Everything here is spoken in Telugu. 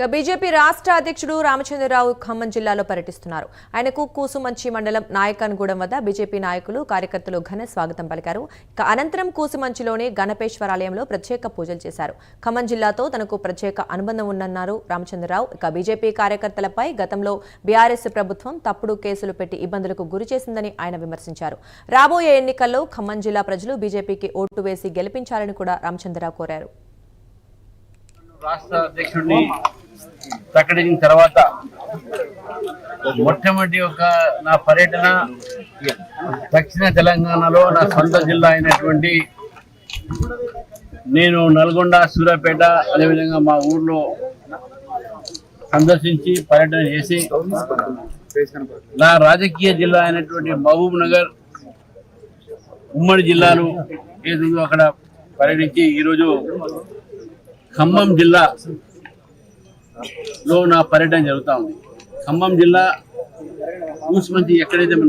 ఇక బీజేపీ రాష్ట్ర అధ్యక్షుడు రామచంద్రరావు ఖమ్మం జిల్లాలో పర్యటిస్తున్నారు. ఆయనకు కూసుమంచి మండలం నాయకన్గూడెం వద్ద బీజేపీ నాయకులు కార్యకర్తలు ఘన స్వాగతం పలికారు. ఇక అనంతరం కూసుమంచిలోని గణపేశ్వరాలయంలో ప్రత్యేక పూజలు చేశారు. ఖమ్మం జిల్లాతో తనకు ప్రత్యేక అనుబంధం ఉందన్నారు రామచంద్రరావు. ఇక బీజేపీ కార్యకర్తలపై గతంలో బీఆర్ఎస్ ప్రభుత్వం తప్పుడు కేసులు పెట్టి ఇబ్బందులకు గురి చేసిందని ఆయన విమర్శించారు. రాబోయే ఎన్నికల్లో ఖమ్మం జిల్లా ప్రజలు బీజేపీకి ఓటు వేసి గెలిపించాలని కూడా రామచంద్రరావు కోరారు. రాష్ట్ర అధ్యక్షుడిని ప్రకటించిన తర్వాత మొట్టమొదటి ఒక నా పర్యటన దక్షిణ తెలంగాణలో నా సొంత జిల్లా అయినటువంటి నేను నల్గొండ సూర్యాపేట అదేవిధంగా మా ఊర్లో సందర్శించి పర్యటన చేసి నా రాజకీయ జిల్లా అయినటువంటి మహబూబ్ నగర్ ఉమ్మడి జిల్లాలు ఏదో అక్కడ పర్యటించి ఈరోజు ఖమ్మం జిల్లా లో నా పర్యటన జరుగుతూ ఉంది. ఖమ్మం జిల్లా ఊసుమంచి ఎక్కడైతే